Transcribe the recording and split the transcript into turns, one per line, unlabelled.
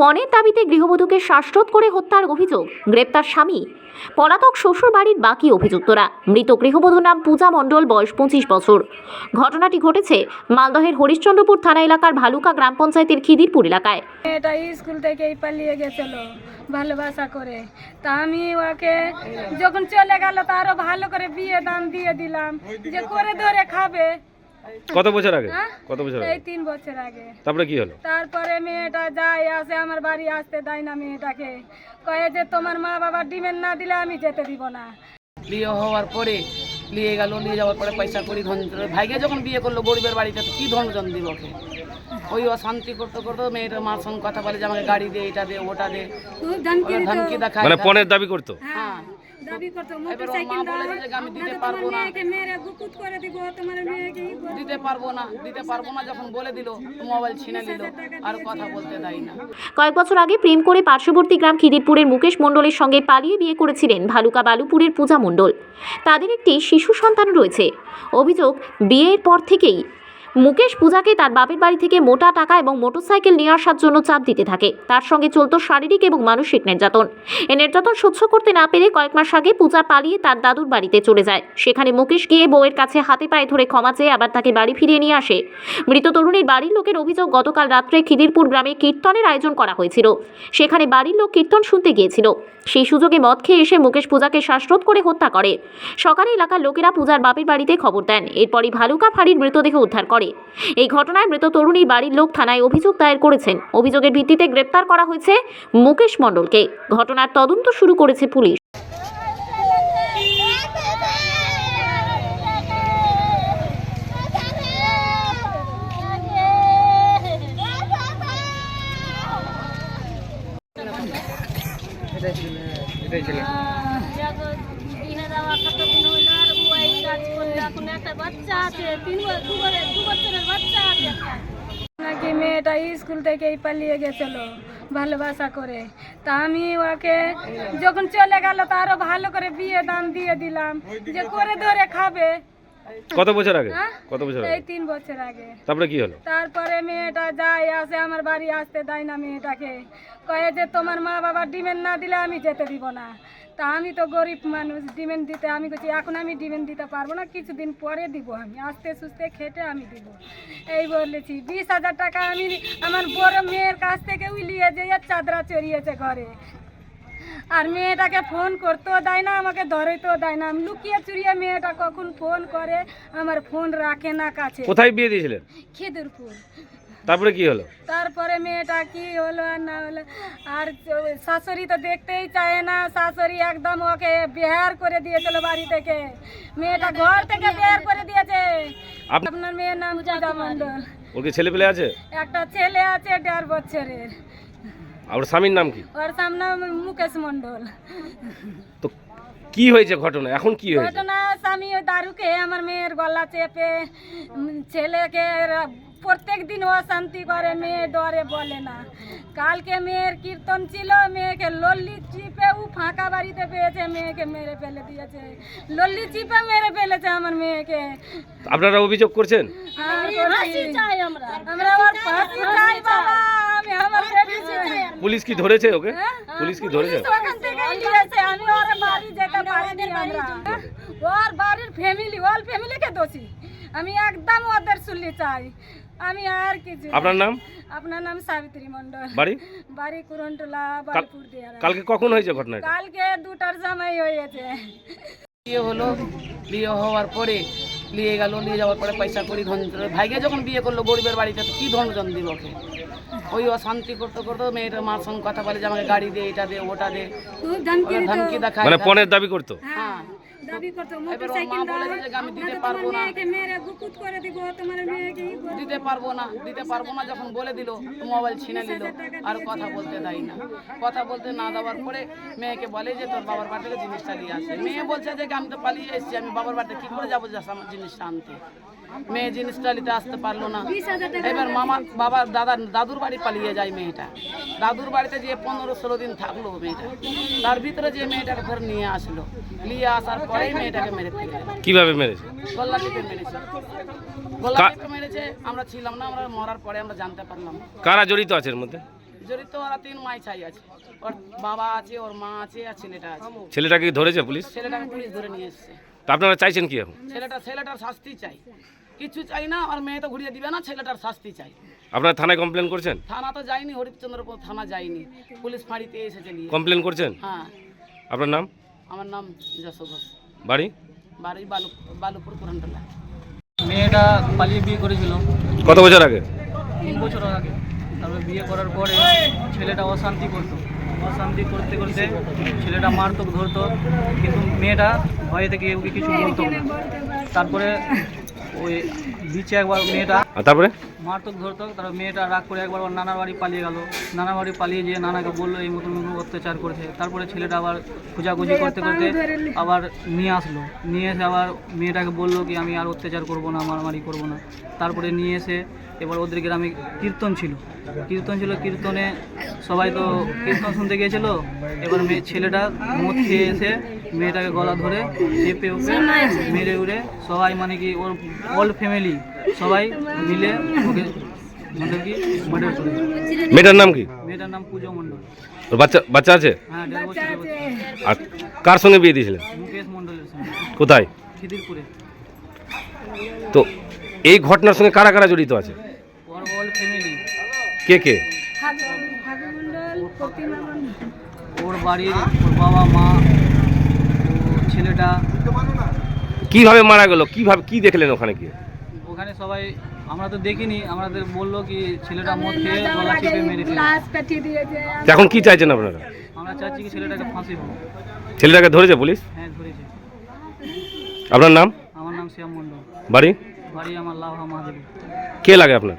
পণের দাবিতে গৃহবধূকে শ্বাসরোধ করে হত্যার অভিযোগ, গ্রেপ্তার স্বামী। পলাতক শ্বশুর বাড়ির বাকি অভিযুক্তরা, মৃত গৃহবধূর নাম পূজা মণ্ডল, বয়স পঁচিশ বছর। ঘটনাটি ঘটেছে মালদহের হরিশ্চন্দ্রপুর থানা এলাকার ভালুকা গ্রাম পঞ্চায়েতের খিদিরপুর এলাকায়।
মেয়েটা স্কুল থেকেই পালিয়ে গেছিল ভালোবাসা করে। তা আমি ওকে যখন চলে গেল, তা আরও ভালো করে বিয়ে দাম দিয়ে দিলাম যে করে ধরে খাবে।
কত বছর আগে?
হ্যাঁ?
কত বছর
এই
আগে?
তিন বছর আগে।
তারপরে কি হলো?
তারপরে মেয়েটা যায় আসে আমার বাড়ি আসতে দেয় না মেয়েটাকে। কয়ে যে তোমার মা বাবা ডিমের না দিলে আমি যেতে দিব না।
বিয়ে হওয়ার পরে নিয়ে গেল নিয়ে যাওয়ার পরে পয়সা করি ধন ভাইকে যখন বিয়ে করল গরিবের বাড়িতে তো কি ধনজন দিব ওকে? ওই অশান্তি করতে করতে মেয়েটার মার সঙ্গে কথা বলে যে আমাকে গাড়ি দে এটা দে ওটা দে।
ধমকি
দেখায়।
মানে পণের দাবি করতো?
হ্যাঁ।
দাবি করতো মোটরসাইকেল দাও
আমি দিতে পারব না।
মেয়েকে মেরে গুকুত করে দিব তোমার মেয়েকে
দিতে পারব না দিতে পারব না যখন বলে দিল মোবাইল ছিনে নিল। আর কথা বলতে দেয় না।
কয়েক বছর আগে প্রেম করে পার্শ্ববর্তী গ্রাম খিদিরপুরের মুকেশ মণ্ডলের সঙ্গে পালিয়ে বিয়ে করেছিলেন ভালুকা বালুপুরের পূজা মণ্ডল। তাদের একটি শিশু সন্তান রয়েছে। অভিযোগ বিয়ের পর থেকেই মুকেশ পূজাকে তার বাপের বাড়ি থেকে মোটা টাকা এবং মোটরসাইকেল নিয়ে আসার জন্য চাপ দিতে থাকে। তার সঙ্গে চলত শারীরিক এবং মানসিক নির্যাতন। এ নির্যাতন সহ্য করতে না পেরে কয়েক মাস আগে পূজা পালিয়ে তার দাদুর বাড়িতে চলে যায়। সেখানে মুকেশ গিয়ে বউয়ের কাছে হাতে পায়ে ধরে ক্ষমা চেয়ে আবার তাকে বাড়ি ফিরিয়ে নিয়ে আসে। মৃত তরুণীর বাড়ির লোকের অভিযোগ গতকাল রাত্রে খিদিরপুর গ্রামে কীর্তনের আয়োজন করা হয়েছিল। সেখানে বাড়ির লোক কীর্তন শুনতে গিয়েছিল। সেই সুযোগে মদ খেয়ে এসে মুকেশ পূজাকে শ্বাসরোধ করে হত্যা করে। সকালে এলাকার লোকেরা পূজার বাপের বাড়িতে খবর দেন। এরপরই ভালুকা ফাঁড়ির মৃতদেহ উদ্ধার করে। এই ঘটনায় মৃত তরুণীর বাড়ির লোক থানায় অভিযোগ দায়ের করেছেন। অভিযোগের ভিত্তিতে গ্রেপ্তার করা হয়েছে মুকেশ মণ্ডলকে। ঘটনার তদন্ত শুরু করেছে পুলিশ
বিয়ে দেওয়া কতদিন হইল আর ও এই কাজ করলে এখন একটা বাচ্চা আছে তিন দু বছরের বাচ্চা আছে নাকি মেয়েটা স্কুল থেকেই পালিয়ে গেছিল ভালোবাসা করে। তা আমি ওকে যখন চলে গেল তা আরও ভালো করে বিয়ে দাম দিয়ে দিলাম যে করে ধরে খাবে।
কত বছর আগে?
হ্যাঁ?
কত বছর
এই
আগে
তিন বছর আগে।
তারপরে কি হলো?
তারপরে মেয়েটা যায় আসে আমার বাড়ি আসতে দেয় না মেয়েটাকে। কয়ে যে তোমার মা বাবা ডিমেন্ট না দিলে আমি যেতে দিব না। তা আমি তো গরিব মানুষ ডিমেন্ট দিতে আমি বলছি এখন আমি ডিমেন্ট দিতে পারব না কিছুদিন পরে দিব আমি আস্তে সুস্তে খেটে আমি দিব। এই বলেছি বিশ হাজার টাকা আমি আমার বড় মেয়ের কাছ থেকে উলিয়ে যে চাদরা চড়িয়েছে ঘরে। আর মেয়েটাকে ফোন করতেও দেয় না আমাকে ধরেতেও দেয় না। আমি লুকিয়ে চুরিয়ে মেয়েটা কখন ফোন করে আমার ফোন রাখে না কাছে।
কোথায় বিয়ে দিয়েছিলেন?
খিদিরপুর।
তারপরে কি হলো?
তারপরে মেয়েটা কি হলো আর না হলো? আর শাশুড়ি তো দেখতেই চায় না শাশুড়ি একদম ওকে বেহার করে দিয়েছিল বাড়ি থেকে। মেয়েটা ঘর থেকে বের করে দিয়েছে। আপনার মেয়ের নাম পূজা মণ্ডল।
ওর কি ছেলে পেলে আছে?
একটা ছেলে আছে দেড় বছরের।
আর স্বামীর নাম কি?
ওর সামনে মুকেশ মণ্ডল।
তো কি হয়েছে ঘটনা? এখন কি হয়েছে?
ঘটনা স্বামী ওই দারুকে আমার মেয়ের গলা চেপে ছেলেকে প্রত্যেক দিন অশান্তি করে মেয়ে ডরে বলে না। কালকে মেয়ের কীর্তন ছিল মেয়েকে লল্লি চিপে ও ফাঁকা বাড়িতে পেয়েছে মেয়েকে মেরে ফেলে দিয়েছে। লল্লি চিপে মেরে ফেলেছে আমার মেয়েকে।
আপনারা অভিযোগ করছেন?
আর আমরা ওর ফাঁসি চাই বাবা। আমি আমার বেটি
পুলিশ কি ধরেছে ওকে?
হ্যাঁ?
পুলিশ কি ধরেছে?
ওখান থেকে নিয়েছে, আমি ওর বাড়ি যেতে পারিনি আমরা। ওর বাড়ির ফ্যামিলি ওর ফ্যামিলিকে দোষী? আমি একদম ওদের শুনলে চাই। আমি আর কিছু না।
আপনার নাম?
আপনার নাম সাবিত্রী মন্ডল
বাড়ি?
বাড়ি কুরনটোলা বালপুর
কালকে কখন হয়েছে ঘটনাটা?
কালকে দুটার সময় হয়েছে।
বিয়ে হলো। বিয়ে হওয়ার পরে নিয়ে গেল নিয়ে যাওয়ার পরে পয়সা করি ধন ভাইকে যখন বিয়ে করল গরিবের বাড়িতে তো কি ধনজন দিব ওকে? ওই অশান্তি করতে করতে মেয়েটা মার সঙ্গে কথা বলে যে আমাকে গাড়ি দে এটা দে ওটা দে।
ধমকি
দেখায়
মানে পণের দাবি করতো?
হ্যাঁ
দাবি করতো মোটরসাইকেল
আমি দিতে পারব না।
মেয়েকে মেরে গুকুত করে দিব তোমার মেয়েকে
দিতে পারব না দিতে পারব না যখন বলে দিল মোবাইল ছিনে নিল। আর কথা বলতে দেয় না। কথা বলতে না দেওয়ার পরে মেয়েকে বলে যে তোর বাবার বাড়ি থেকে জিনিসটা নিয়ে আসে। মেয়ে বলছে যে আমি তো পালিয়ে এসেছি আমি বাবার বাড়িতে কি করে যাব জিনিসটা আনতে? মেয়ে জিনিসটা নিতে আসতে পারল না। এবার মামা বাবা দাদা দাদুর বাড়ি পালিয়ে যায় মেয়েটা। দাদুর বাড়িতে যে পনেরো ষোলো দিন থাকল মেয়েটা। তার ভিতরে যে মেয়েটাকে ফের নিয়ে আসলো। নিয়ে আসার পরেই মেয়েটাকে মেরে ফেলে
কীভাবে মেরেছে?
গলা টিপে মেরেছে। গলা
কা-
টিপে মেরেছে আমরা ছিলাম না আমরা মরার পরে আমরা জানতে পারলাম।
কারা জড়িত আছে এর মধ্যে?
জড়িত ওরা তিন মাই ছাই আছে। ওর বাবা আছে ওর মা আছে আর ছেলেটা আছে।
ছেলেটাকে ধরেছে পুলিশ?
ছেলেটাকে পুলিশ ধরে নিয়ে এসছে।
তা আপনারা চাইছেন কি এখন?
ছেলেটা ছেলেটার শাস্তি চাই। কিছু চাই না আর মেয়ে তো ঘুরিয়ে দিবে না ছেলেটার শাস্তি চাই।
আপনারা থানায় কমপ্লেন করছেন?
থানা তো যায়নি হরিশ্চন্দ্রপুর থানা যায়নি। পুলিশ ফাঁড়িতে এসেছে নিয়ে।
কমপ্লেন করছেন?
হ্যাঁ।
আপনার নাম?
আমার নাম যশো ঘোষ।
বাড়ি?
বাড়ি বালু বালুপুর কুরানটোলা
মেয়েটা পালিয়ে বিয়ে করেছিল।
কত বছর আগে?
তিন বছর আগে। তারপরে বিয়ে করার পরে ছেলেটা অশান্তি করতো। অশান্তি করতে করতে ছেলেটা মারতো ধরতো কিন্তু মেয়েটা ভয়ে থেকে ওকে কিছু বলতো তারপরে ওই বিচে একবার মেয়েটা
আর তারপরে?
মারতো ধরতো তারপর মেয়েটা রাগ করে একবার ওর নানার বাড়ি পালিয়ে গেল। নানার বাড়ি পালিয়ে যেয়ে নানাকে বলল এই মতন মতন অত্যাচার করেছে। তারপরে ছেলেটা আবার খোঁজাখুঁজি করতে করতে আবার নিয়ে আসলো। নিয়ে এসে আবার মেয়েটাকে বলল কি আমি আর অত্যাচার করব না মারামারি করব না। তারপরে নিয়ে এসে এবার ওদের গ্রামে কীর্তন ছিল। কীর্তন ছিল কীর্তনে সবাই তো কীর্তন শুনতে গিয়েছিল। এবার মেয়ে ছেলেটা মদ খেয়ে এসে মেয়েটাকে গলা ধরে চেপে উপে মেরে উড়ে সবাই মানে কি ওর অল ফ্যামিলি সবাই মিলে ওকে মানে কি মার্ডার করেছে
মেয়েটার নাম কি?
মেয়েটার নাম পুজো মণ্ডল।
ওর বাচ্চা বাচ্চা আছে?
হ্যাঁ দেড়
আর কার সঙ্গে বিয়ে দিয়েছিলেন?
মুকেশ মণ্ডলের সঙ্গে।
কোথায়?
খিদিরপুরে।
তো এই ঘটনার সঙ্গে কারা কারা জড়িত আছে?
ওর অল ফ্যামিলি।
কে কে?
ওর বাড়ির ওর বাবা মা ছেলেটা।
কীভাবে মারা গেল? কীভাবে কি দেখলেন ওখানে গিয়ে?
ওখানে সবাই আমরা তো দেখিনি। আমাদের বলল কি ছেলেটা মদ খেয়ে গলা চেপে মেরে ফেলে
লাশ কাটিয়ে দিয়েছে।
তো এখন কি চাইছেন আপনারা?
আমরা চাচ্ছি কি ছেলেটাকে ফাঁসি হোক।
ছেলেটাকে ধরেছে পুলিশ?
হ্যাঁ ধরেছে।
আপনার নাম?
আমার নাম শ্যাম মণ্ডল।
বাড়ি?
বাড়ি আমার লাভা মহাদেবী
কে লাগে আপনার?